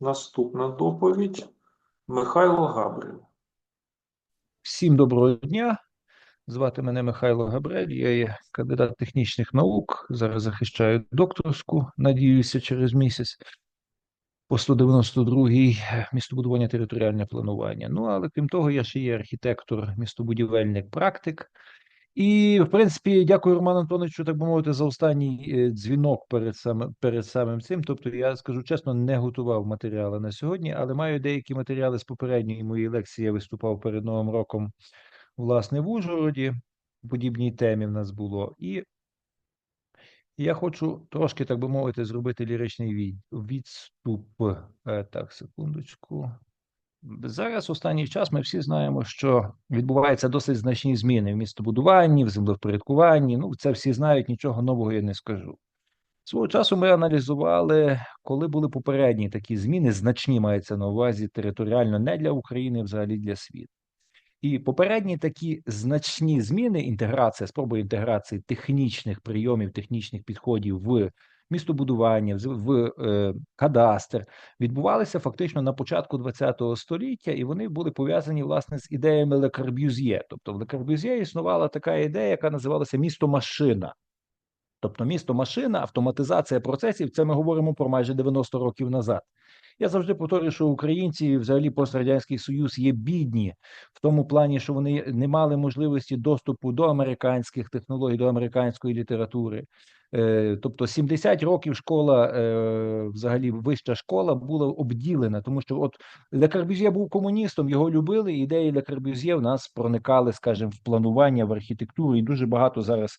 наступна доповідь Михайло Габрин. Всім доброго дня. Звати мене Михайло Габрель. Я є кандидат технічних наук. Зараз захищаю докторську, надіюся, через місяць. По 192-й містобудування територіальне планування. Ну, але крім того, я ще є архітектор, містобудівельник, практик. І, в принципі, дякую Роману Антоновичу, так би мовити, за останній е, дзвінок перед самим перед самим цим. Тобто, я скажу чесно, не готував матеріали на сьогодні, але маю деякі матеріали з попередньої моєї лекції. Я виступав перед Новим роком, власне, в Ужгороді. Подібній темі в нас було. І я хочу трошки, так би мовити, зробити ліричний відступ. Е, Так, секундочку. Зараз останній час ми всі знаємо, що відбуваються досить значні зміни в містобудуванні, в землевпорядкуванні. Ну, це всі знають, нічого нового я не скажу. Свого часу ми аналізували, коли були попередні такі зміни, значні мається на увазі територіально не для України, а взагалі для світу. І попередні такі значні зміни, інтеграція, спроба інтеграції технічних прийомів, технічних підходів в містобудування, в, е, кадастр, відбувалися фактично на початку ХХ століття, і вони були пов'язані власне з ідеями Ле Корбюзьє. Тобто в Ле Корбюзьє існувала така ідея, яка називалася місто-машина. Тобто місто-машина, автоматизація процесів, це ми говоримо про майже 90 років назад. Я завжди повторюю, що українці, взагалі пострадянський союз, є бідні в тому плані, що вони не мали можливості доступу до американських технологій, до американської літератури. Е, Тобто 70 років школа, е, взагалі вища школа, була обділена, тому що от Ле був комуністом, його любили. Ідеї Ле в нас проникали, скажімо, в планування, в архітектуру, і дуже багато зараз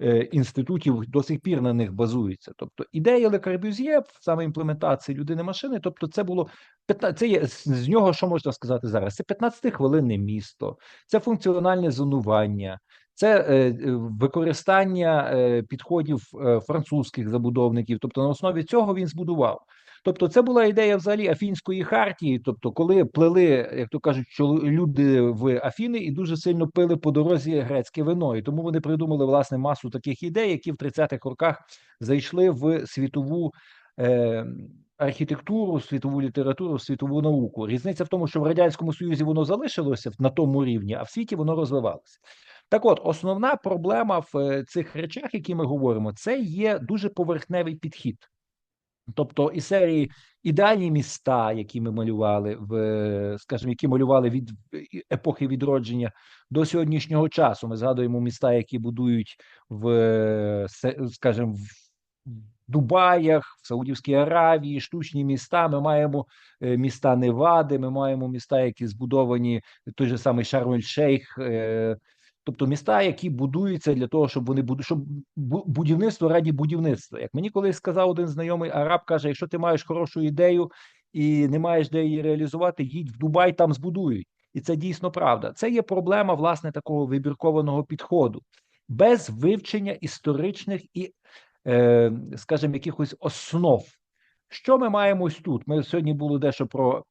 е, інститутів до сих пір на них базуються. Тобто ідея Ле саме імплементації людини машини, тобто це було 15, це є з нього, що можна сказати зараз? Це 15-хвилинне місто, це функціональне зонування. Це е, е, використання е, підходів французьких забудовників. Тобто, на основі цього він збудував. Тобто, це була ідея взагалі Афінської хартії. Тобто, коли плели, як то кажуть, люди в Афіни і дуже сильно пили по дорозі грецьке вино, і тому вони придумали власне масу таких ідей, які в 30-х роках зайшли в світову архітектуру, світову літературу, світову науку. Різниця в тому, що в радянському союзі воно залишилося на тому рівні, а в світі воно розвивалося. Так, от основна проблема в е, цих речах, які ми говоримо, це є дуже поверхневий підхід. Тобто із серії ідеальні міста, які ми малювали, в, е, скажімо, які малювали від е, епохи відродження до сьогоднішнього часу. Ми згадуємо міста, які будують в, скажімо, в Дубаях, в Саудівській Аравії, штучні міста. Ми маємо міста Невади, ми маємо міста, які збудовані той же самий Шарм-ель-Шейх. Тобто міста, які будуються для того, щоб вони буду, щоб будівництво раді будівництва. Як мені колись сказав один знайомий араб, каже: якщо ти маєш хорошу ідею і не маєш де її реалізувати, їдь в Дубай, там збудують. І це дійсно правда. Це є проблема власне такого вибіркованого підходу без вивчення історичних і, е, скажімо, якихось основ. Що ми маємо ось тут? Ми сьогодні було дещо про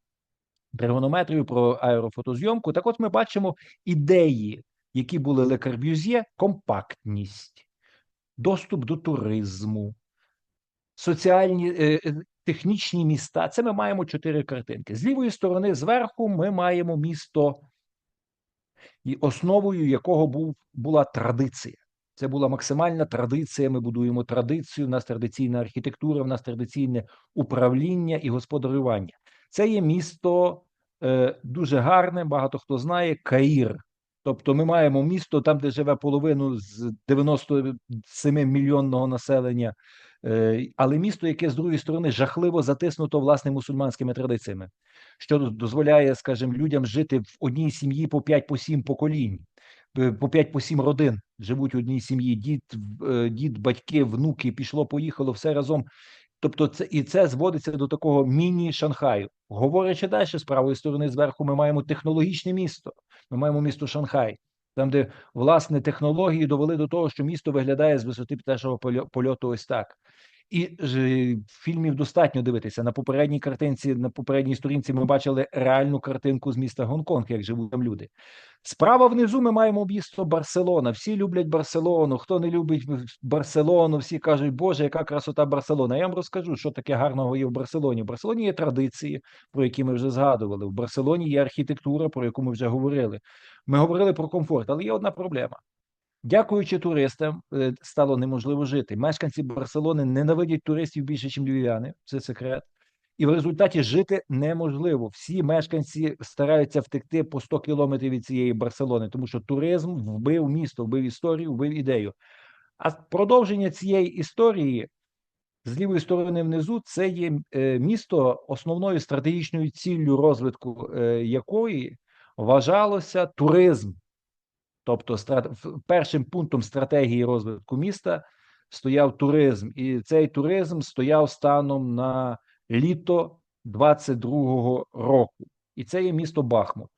тригонометрію, про аерофотозйомку. Так от ми бачимо ідеї, які були Ле Корбюзьє, компактність, доступ до туризму, соціальні е, е, технічні міста. Це ми маємо чотири картинки. З лівої сторони, зверху, ми маємо місто, і основою якого був, була традиція. Це була максимальна традиція. Ми будуємо традицію. У нас традиційна архітектура, в нас традиційне управління і господарювання. Це є місто е, дуже гарне. Багато хто знає Каїр. Тобто, ми маємо місто там, де живе половину з 97 мільйонного населення, е, але місто, яке з другої сторони жахливо затиснуто власне мусульманськими традиціями, що дозволяє, скажімо, людям жити в одній сім'ї по 5 по 7 поколінь, е, по 5 по 7 родин живуть в одній сім'ї. Дід, е, дід, батьки, внуки, пішло, поїхало, все разом. Тобто, це і це зводиться до такого міні-Шанхаю. Говорячи далі, з правої сторони зверху, ми маємо технологічне місто. Ми маємо місто Шанхай, там, де власне технології довели до того, що місто виглядає з висоти пташого польо- польоту ось так. І ж, фільмів достатньо дивитися. На попередній картинці, на попередній сторінці ми бачили реальну картинку з міста Гонконг, як живуть там люди. Справа внизу ми маємо місто Барселона. Всі люблять Барселону. Хто не любить Барселону, всі кажуть, Боже, яка красота Барселона. Я вам розкажу, що таке гарного є в Барселоні. В Барселоні є традиції, про які ми вже згадували. В Барселоні є архітектура, про яку ми вже говорили. Ми говорили про комфорт, але є одна проблема. Дякуючи туристам, е, стало неможливо жити. Мешканці Барселони ненавидять туристів більше, ніж львів'яни. Це секрет. І в результаті жити неможливо. Всі мешканці стараються втекти по 100 кілометрів від цієї Барселони, тому що туризм вбив місто, вбив історію, вбив ідею. А продовження цієї історії з лівої сторони внизу це є е, місто основною стратегічною ціллю розвитку е, якої вважалося туризм. Тобто, першим пунктом стратегії розвитку міста стояв туризм, і цей туризм стояв станом на літо 22-го року. І це є місто Бахмут.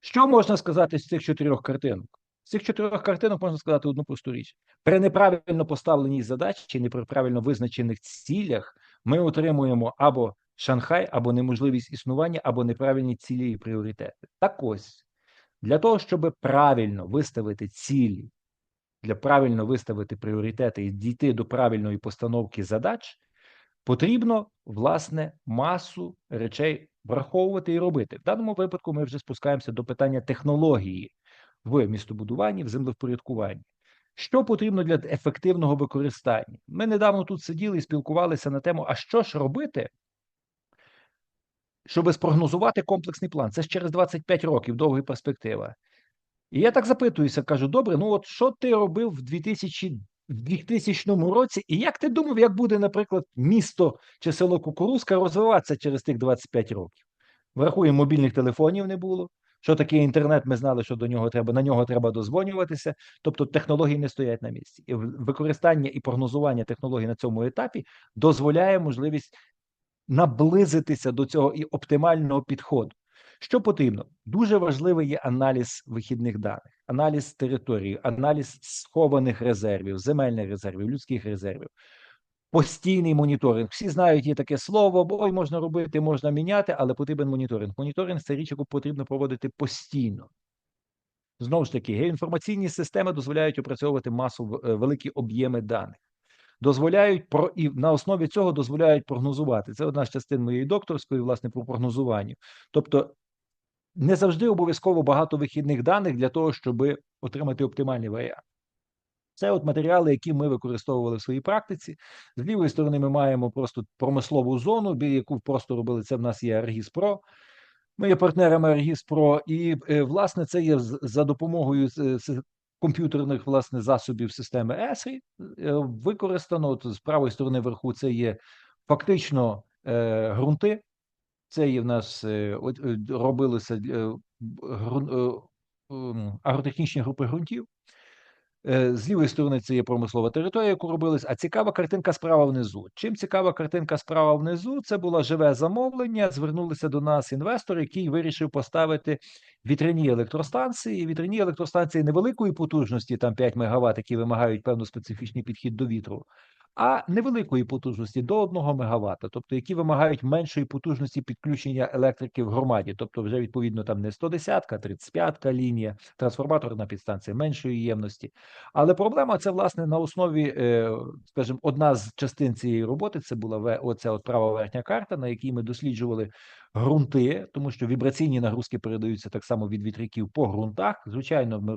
Що можна сказати з цих чотирьох картинок? З цих чотирьох картинок можна сказати одну просту річ: при неправильно поставленій задачі чи неправильно визначених цілях ми отримуємо або Шанхай, або неможливість існування, або неправильні цілі і пріоритети. Так ось, для того, щоб правильно виставити цілі, для правильно виставити пріоритети і дійти до правильної постановки задач, потрібно власне масу речей враховувати і робити. В даному випадку ми вже спускаємося до питання технології в містобудуванні, в землевпорядкуванні. Що потрібно для ефективного використання? Ми недавно тут сиділи і спілкувалися на тему, а що ж робити, щоб спрогнозувати комплексний план. Це ж через 25 років довга перспектива. І я так запитуюся, кажу: добре, ну от що ти робив в 2000, в 2000 році, і як ти думав, як буде, наприклад, місто чи село Кукурузка розвиватися через тих 25 років? Врахуємо, мобільних телефонів не було. Що таке інтернет? Ми знали, що до нього треба на нього треба дозвонюватися. Тобто технології не стоять на місці. І використання і прогнозування технологій на цьому етапі дозволяє можливість наблизитися до цього і оптимального підходу. Що потрібно? Дуже важливий є аналіз вихідних даних, аналіз території, аналіз схованих резервів, земельних резервів, людських резервів, постійний моніторинг. Всі знають, є таке слово, бо ой, можна робити, можна міняти, але потрібен моніторинг. Моніторинг це річ, яку потрібно проводити постійно. Знову ж таки, геоінформаційні системи дозволяють опрацьовувати масу е, великі об'єми даних дозволяють про і на основі цього дозволяють прогнозувати. Це одна з частин моєї докторської, власне, по прогнозуванню. Тобто не завжди обов'язково багато вихідних даних для того, щоб отримати оптимальний варіант. Це от матеріали, які ми використовували в своїй практиці. З лівої сторони ми маємо просто промислову зону, яку просто робили це. В нас є Аргіс Про. Ми є партнерами Аргіс Про, і е, власне це є за допомогою комп'ютерних власне засобів системи ESRI. е, Використано от з правої сторони вверху. Це є фактично е, ґрунти. Це є в нас е, е, робилися е, е, агротехнічні групи ґрунтів. Е, З лівої сторони це є промислова територія, яку робилась, а цікава картинка справа внизу. Чим цікава картинка справа внизу? Це було живе замовлення. Звернулися до нас інвестор, який вирішив поставити вітряні електростанції. Вітряні електростанції невеликої потужності, там 5 МВт, які вимагають певно специфічний підхід до вітру, а невеликої потужності до 1 МВт, тобто які вимагають меншої потужності підключення електрики в громаді, тобто вже відповідно там не 110-ка, 35-ка лінія, трансформаторна підстанція меншої ємності. Але проблема це власне на основі, е, скажімо, одна з частин цієї роботи. Це була оця от права верхня карта, на якій ми досліджували ґрунти, тому що вібраційні нагрузки передаються так само від вітряків по ґрунтах. Звичайно, ми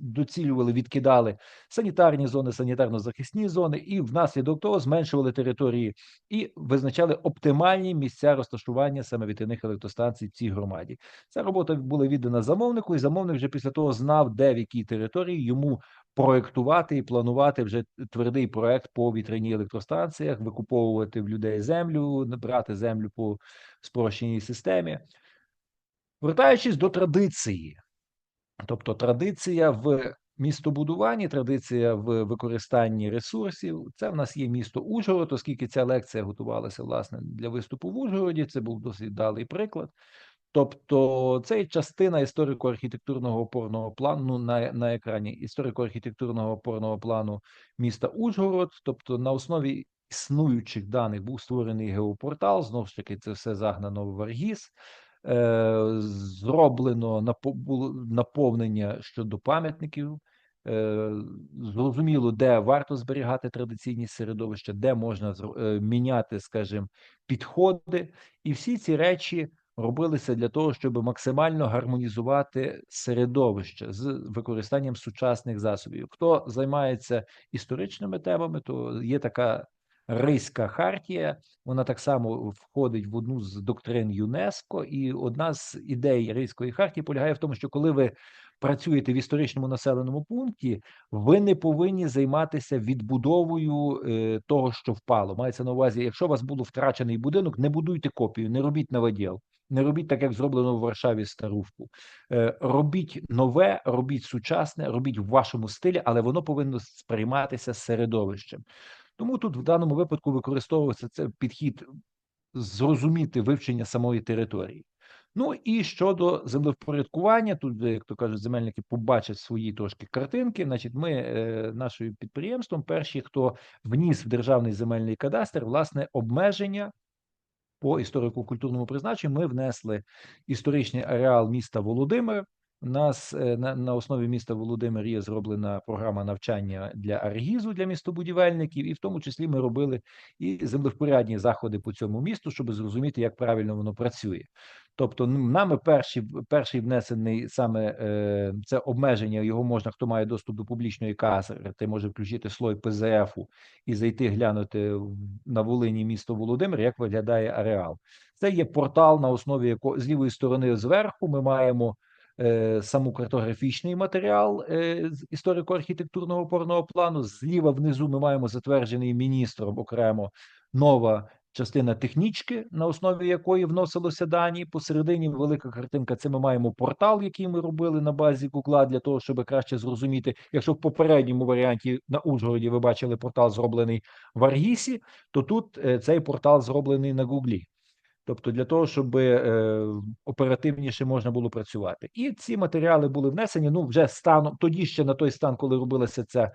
доцілювали, відкидали санітарні зони, санітарно-захисні зони, і внаслідок того зменшували території і визначали оптимальні місця розташування саме вітряних електростанцій в цій громаді. Ця робота була віддана замовнику, і замовник вже після того знав, де в якій території йому проектувати і планувати вже твердий проект по вітряній електростанціях, викуповувати в людей землю, брати землю по спрощеній системі. Вертаючись до традиції, тобто традиція в містобудуванні, традиція в використанні ресурсів. Це в нас є місто Ужгород, оскільки ця лекція готувалася власне для виступу в Ужгороді. Це був досить далий приклад. Тобто це частина історико-архітектурного опорного плану ну, на, на екрані історико-архітектурного опорного плану міста Ужгород. Тобто, на основі існуючих даних був створений геопортал. Знову ж таки, це все загнано в Аргіз. Е, зроблено наповнення щодо пам'ятників. Е, Зрозуміло, де варто зберігати традиційні середовища, де можна е, міняти, скажімо, підходи, і всі ці речі робилися для того, щоб максимально гармонізувати середовище з використанням сучасних засобів. Хто займається історичними темами, то є така Ризька хартія. Вона так само входить в одну з доктрин ЮНЕСКО, і одна з ідей Ризької хартії полягає в тому, що коли ви працюєте в історичному населеному пункті, ви не повинні займатися відбудовою е, того, що впало. Мається на увазі, якщо у вас був втрачений будинок, не будуйте копію, не робіть новоділ. Не робіть так, як зроблено в Варшаві старувку. Е, робіть нове, робіть сучасне, робіть в вашому стилі, але воно повинно сприйматися середовищем. Тому тут в даному випадку використовується це підхід зрозуміти вивчення самої території. Ну і щодо землевпорядкування, тут, як то кажуть, земельники побачать свої трошки картинки. Значить, ми е, нашим підприємством перші, хто вніс в державний земельний кадастр власне обмеження по історико-культурному призначенню. Ми внесли історичний ареал міста Володимир. Нас е, на, на основі міста Володимир є зроблена програма навчання для аргізу для містобудівельників, і в тому числі ми робили і землевпорядні заходи по цьому місту, щоб зрозуміти, як правильно воно працює. Тобто, нами перший, перший внесений саме е, це обмеження. Його можна, хто має доступ до публічної карти, може включити слой ПЗФу і зайти глянути на Волині місто Володимир, як виглядає ареал. Це є портал, на основі якого з лівої сторони зверху ми маємо саму картографічний матеріал е, з історико-архітектурного опорного плану. Зліва внизу ми маємо затверджений міністром окремо нова частина технічки, на основі якої вносилося дані. Посередині велика картинка. Це ми маємо портал, який ми робили на базі Гугла, для того, щоб краще зрозуміти. Якщо в попередньому варіанті на Ужгороді ви бачили портал зроблений в Аргісі, то тут е, цей портал зроблений на Гуглі. Тобто для того, щоб е, оперативніше можна було працювати, і ці матеріали були внесені. Ну вже станом тоді ще на той стан, коли робилася ця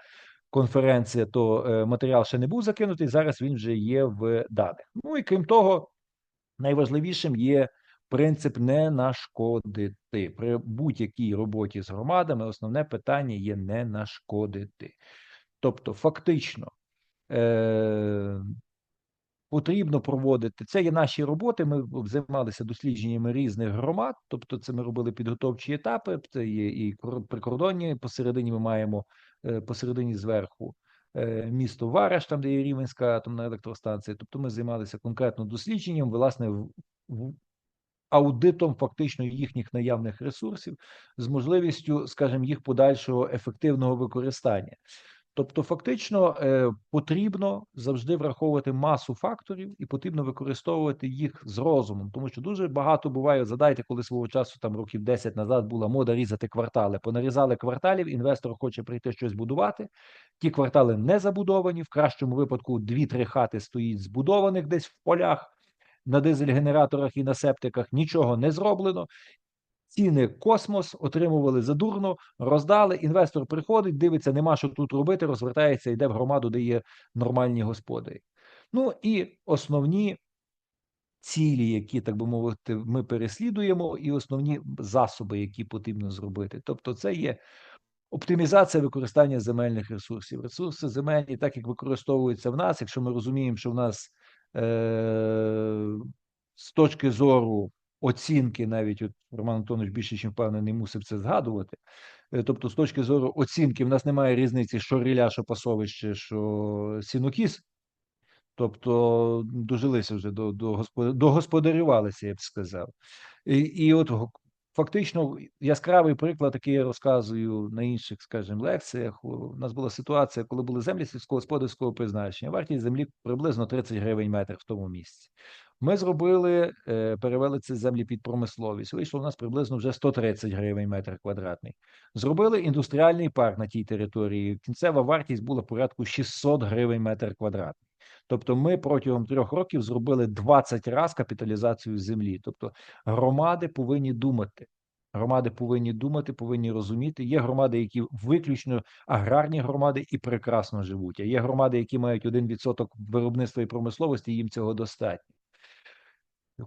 конференція, то е, матеріал ще не був закинутий. Зараз він вже є в даних. Ну і крім того, найважливішим є принцип не нашкодити при будь-якій роботі з громадами. Основне питання є не нашкодити. Тобто, фактично. Е, потрібно проводити. Це є наші роботи. Ми займалися дослідженнями різних громад, тобто це ми робили підготовчі етапи. Це є і кор- прикордонні. Посередині ми маємо е, посередині зверху е, місто Вараш, там де є Рівенська атомна електростанція. Тобто ми займалися конкретно дослідженням, власне, аудитом фактично їхніх наявних ресурсів з можливістю, скажімо, їх подальшого ефективного використання. Тобто, фактично е, потрібно завжди враховувати масу факторів і потрібно використовувати їх з розумом, тому що дуже багато буває. Задайте, коли свого часу, там років 10 назад була мода різати квартали. Понарізали кварталів, інвестор хоче прийти щось будувати. Ті квартали не забудовані. В кращому випадку дві-три хати стоїть збудованих десь в полях на дизель-генераторах і на септиках. Нічого не зроблено. Ціни космос отримували задурно, роздали. Інвестор приходить, дивиться, нема що тут робити, розвертається, йде в громаду, де є нормальні господарі. Ну і основні цілі, які, так би мовити, ми переслідуємо, і основні засоби, які потрібно зробити. Тобто, це є оптимізація використання земельних ресурсів. Ресурси земельні, так як використовуються в нас, якщо ми розуміємо, що в нас е- з точки зору оцінки, навіть от Роман Антонович більше ніж впевнений, мусив це згадувати. Е, Тобто, з точки зору оцінки, в нас немає різниці, що ріля, що пасовище, що сінокіс. Тобто дожилися вже до, до, господарювалися, я б сказав. І, і от фактично яскравий приклад, який я розказую на інших, скажімо, лекціях. У нас була ситуація, коли були землі сільськогосподарського призначення. Вартість землі приблизно 30 гривень метр в тому місці. Ми зробили, е, перевели ці землі під промисловість. Вийшло у нас приблизно вже 130 гривень метр квадратний. Зробили індустріальний парк на тій території. Кінцева вартість була порядку 600 гривень метр квадратний. Тобто, ми протягом трьох років зробили 20 раз капіталізацію землі. Тобто, громади повинні думати. Громади повинні думати, повинні розуміти. Є громади, які виключно аграрні громади і прекрасно живуть. А є громади, які мають 1% виробництва і промисловості, і їм цього достатньо.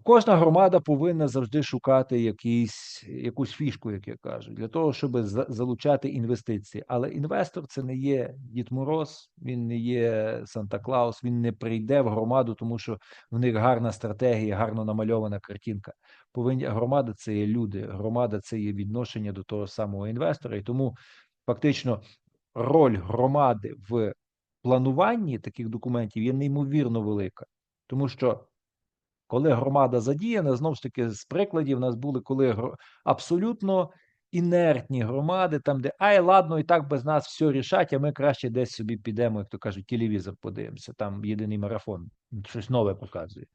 Кожна громада повинна завжди шукати якийсь, якусь фішку, як я кажу, для того, щоб за- залучати інвестиції. Але інвестор це не є Дід Мороз, він не є Санта Клаус, він не прийде в громаду, тому що в них гарна стратегія, гарно намальована картинка. Повинні громада це є люди, громада це є відношення до того самого інвестора, і тому фактично роль громади в плануванні таких документів є неймовірно велика, тому що коли громада задіяна, знову ж таки, з прикладів у нас були, коли абсолютно інертні громади, там, де ай, ладно, і так без нас все рішать, а ми краще десь собі підемо, як то кажуть, телевізор подивимося, там єдиний марафон, щось нове показує.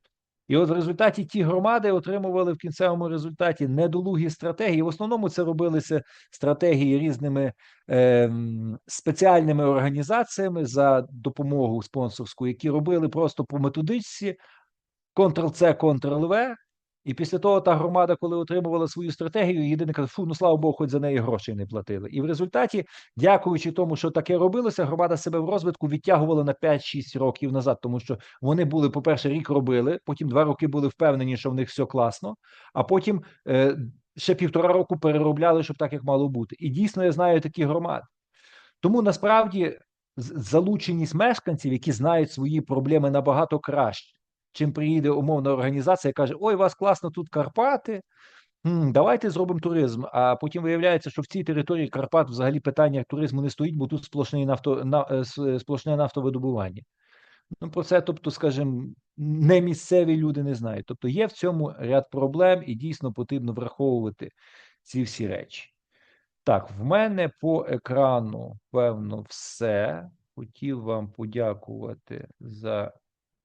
І от в результаті ті громади отримували в кінцевому результаті недолугі стратегії. В основному це робилися стратегії різними ем, спеціальними організаціями за допомогою спонсорську, які робили просто по методичці Ctrl-C, Ctrl-V, і після того та громада, коли отримувала свою стратегію, єдине каже, фу, ну слава Богу, хоч за неї грошей не платили. І в результаті, дякуючи тому, що таке робилося, громада себе в розвитку відтягувала на 5-6 років назад, тому що вони були, по-перше, рік робили, потім два роки були впевнені, що в них все класно, а потім е, ще півтора року переробляли, щоб так як мало бути. І дійсно я знаю такі громади. Тому насправді залученість мешканців, які знають свої проблеми набагато краще, чим приїде умовна організація і каже: Ой, у вас класно тут Карпати. Давайте зробимо туризм. А потім виявляється, що в цій території Карпат взагалі питання туризму не стоїть, бо тут сплошний нафто, на, е, сплошне нафтовидобування. Ну, про це, тобто, скажімо, не місцеві люди не знають. Тобто є в цьому ряд проблем, і дійсно потрібно враховувати ці всі речі. Так, в мене по екрану, певно, все. Хотів вам подякувати за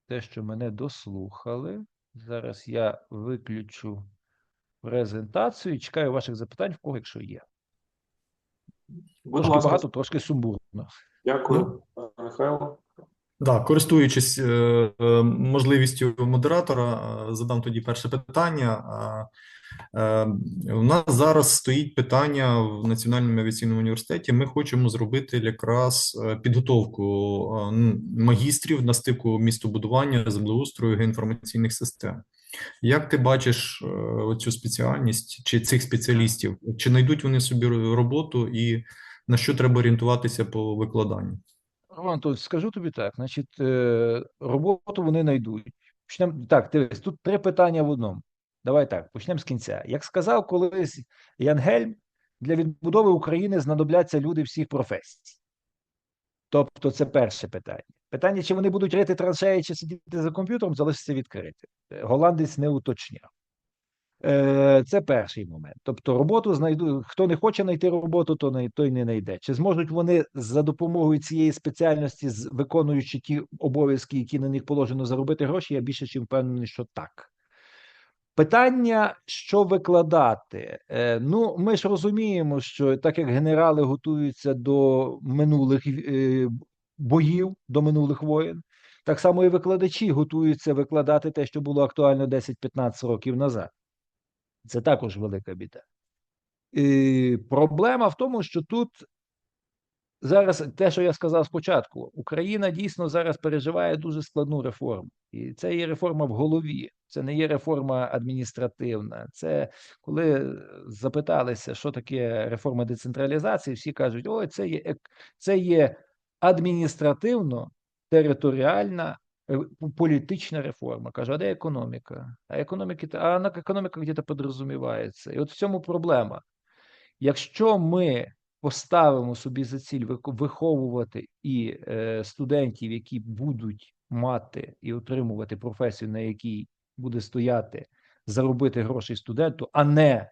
те, що мене дослухали. Зараз я виключу презентацію і чекаю ваших запитань, в кого, якщо є. Будь Трошки ласка, багато, трошки сумбурно. дякую, пане Михайло. Да, користуючись е, е, можливістю модератора, е, задам тоді перше питання. У нас зараз стоїть питання в Національному авіаційному університеті. Ми хочемо зробити якраз підготовку магістрів на стику містобудування, землеустрою, геоінформаційних систем. Як ти бачиш оцю спеціальність чи цих спеціалістів? Чи знайдуть вони собі роботу і на що треба орієнтуватися по викладанню? Роман, то скажу тобі так: значить, е, роботу вони знайдуть. Почнемо так, дивись, тут три питання в одному. Давай так, почнемо з кінця. Як сказав колись Ян Гельм, для відбудови України знадобляться люди всіх професій. Тобто, це перше питання. Питання, чи вони будуть рити траншеї, чи сидіти за комп'ютером, залишиться відкритим. Е, Голландець не уточняв. Е, Це перший момент. Тобто, роботу знайду. Хто не хоче знайти роботу, то не той не знайде. Чи зможуть вони за допомогою цієї спеціальності, виконуючи ті обов'язки, які на них положено, заробити гроші? Я більше чим впевнений, що так. Питання, що викладати? Е, ну, ми ж розуміємо, що так як генерали готуються до минулих е, боїв, до минулих воєн, так само і викладачі готуються викладати те, що було актуально 10-15 років назад. Це також велика біда. І проблема в тому, що тут зараз те, що я сказав спочатку, Україна дійсно зараз переживає дуже складну реформу. І це є реформа в голові, це не є реформа адміністративна. Це коли запиталися, що таке реформа децентралізації, всі кажуть: ой, це є, це є адміністративно територіальна е, політична реформа. Кажу, а де економіка? А економіки, а економіка где-то підрозумівається. І от в цьому проблема. Якщо ми поставимо собі за ціль виховувати і е, студентів, які будуть мати і отримувати професію, на якій буде стояти заробити гроші студенту, а не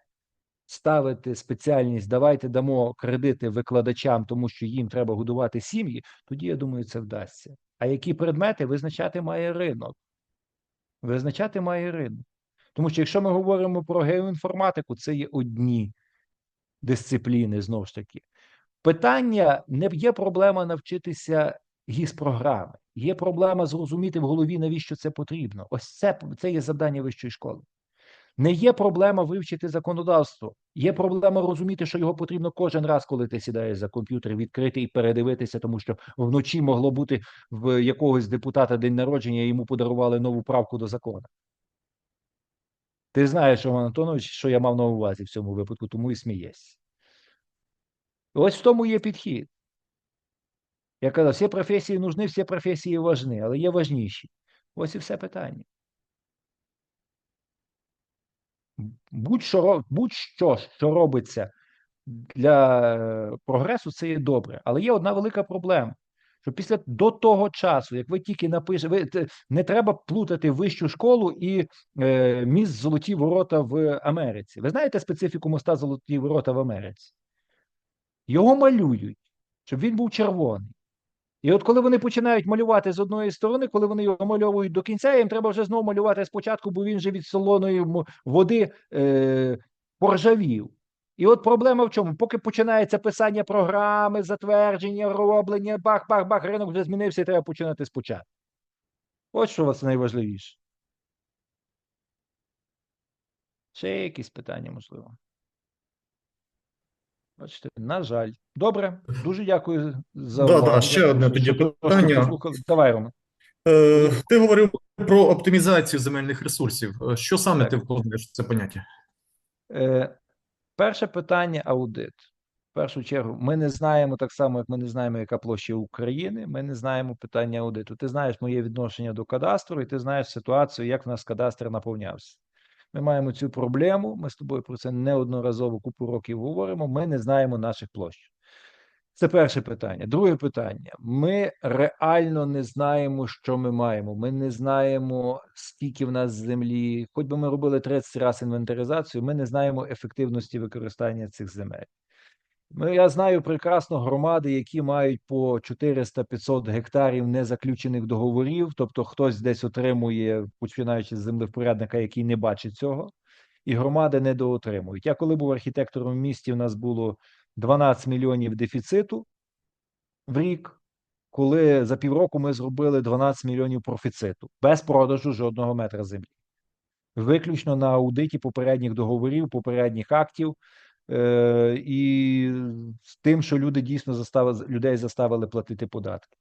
ставити спеціальність, давайте дамо кредити викладачам, тому що їм треба годувати сім'ї, тоді я думаю, це вдасться. А які предмети визначати має ринок? Визначати має ринок. Тому що якщо ми говоримо про геоінформатику, це є одні дисципліни знову ж таки. Питання не є проблема навчитися гіс програми. Є проблема зрозуміти в голові, навіщо це потрібно. Ось це, це є завдання вищої школи. Не є проблема вивчити законодавство. Є проблема розуміти, що його потрібно кожен раз, коли ти сідаєш за комп'ютер, відкрити і передивитися, тому що вночі могло бути в якогось депутата день народження, і йому подарували нову правку до закону. Ти знаєш, Роман Антонович, що я мав на увазі в цьому випадку, тому і смієшся. Ось в тому є підхід. Я казав, всі професії нужні, всі професії важні, але є важніші. Ось і все питання. Будь-що, будь-що, що робиться для прогресу, це є добре. Але є одна велика проблема. Що після до того часу, як ви тільки напишете, не треба плутати вищу школу і е, міст Золоті Ворота в Америці. Ви знаєте специфіку моста Золоті Ворота в Америці? Його малюють, щоб він був червоний. І от коли вони починають малювати з одної сторони, коли вони його мальовують до кінця, їм треба вже знову малювати спочатку, бо він вже від солоної води е, поржавів. І от проблема в чому? Поки починається писання програми, затвердження, роблення, бах-бах-бах, ринок вже змінився, і треба починати спочатку. От що у вас найважливіше. Ще якісь питання, можливо. Бачите, на жаль. Добре, дуже дякую за Да, да, ще одне тоді питання. Давай, Рома. Е, Ти говорив про оптимізацію земельних ресурсів. Е, Що саме Так. ти вкладаєш в це поняття? Е, перше питання аудит. В першу чергу, ми не знаємо так само, як ми не знаємо, яка площа України. Ми не знаємо питання аудиту. Ти знаєш моє відношення до кадастру, і ти знаєш ситуацію, як в нас кадастр наповнявся. Ми маємо цю проблему. Ми з тобою про це неодноразово купу років говоримо. Ми не знаємо наших площ. Це перше питання. Друге питання. Ми реально не знаємо, що ми маємо. Ми не знаємо, скільки в нас землі. Хоч би ми робили 30 разів інвентаризацію, ми не знаємо ефективності використання цих земель. Ну, я знаю прекрасно громади, які мають по 400-500 гектарів незаключених договорів, тобто хтось десь отримує, починаючи з землевпорядника, який не бачить цього, і громади недоотримують. Я коли був архітектором в місті, у нас було 12 мільйонів дефіциту в рік, коли за півроку ми зробили 12 мільйонів профіциту без продажу жодного метра землі. Виключно на аудиті попередніх договорів, попередніх актів, е, і з тим, що люди дійсно заставили, людей заставили платити податки.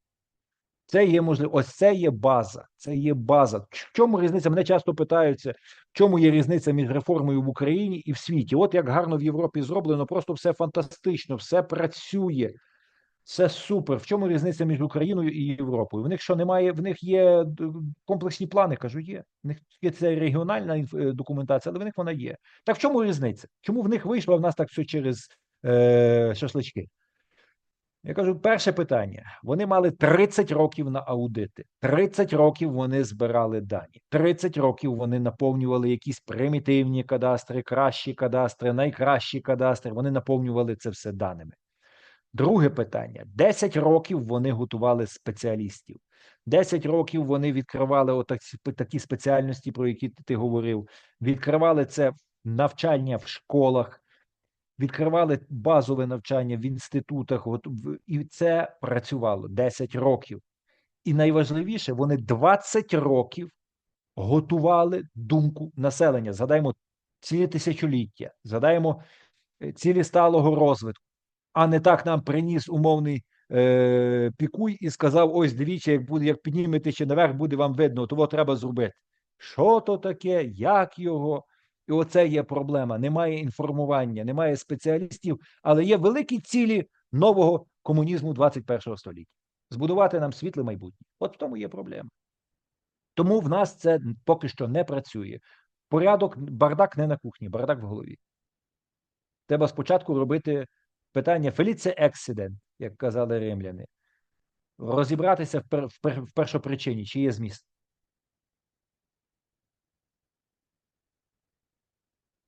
Це є можливо, ось це є база. Це є база. В чому різниця? Мене часто питаються, в чому є різниця між реформою в Україні і в світі. От як гарно в Європі зроблено, просто все фантастично, все працює, все супер. В чому різниця між Україною і Європою? В них що немає, в них є комплексні плани, кажу, є. В них є це регіональна е, документація, але в них вона є. Так в чому різниця? Чому в них вийшло, а в нас так все через е, шашлички? Я кажу, перше питання. Вони мали 30 років на аудити. 30 років вони збирали дані. 30 років вони наповнювали якісь примітивні кадастри, кращі кадастри, найкращі кадастри. Вони наповнювали це все даними. Друге питання: 10 років вони готували спеціалістів. 10 років вони відкривали отакі, такі спеціальності, про які ти, говорив. Відкривали це навчання в школах, відкривали базове навчання в інститутах. І це працювало 10 років. І найважливіше, вони 20 років готували думку населення. Згадаємо цілі тисячоліття, згадаємо е, цілі сталого розвитку, а не так нам приніс умовний е, пікуй і сказав: ось дивіться, як буде, як піднімете ще наверх, буде вам видно, того треба зробити. Що то таке, як його? І оце є проблема. Немає інформування, немає спеціалістів, але є великі цілі нового комунізму 21 століття. Збудувати нам світле майбутнє. От в тому є проблема. Тому в нас це поки що не працює. Порядок, бардак не на кухні, бардак в голові. Треба спочатку робити питання Феліце ексидент, як казали римляни. Розібратися в першопричині, чи є зміст.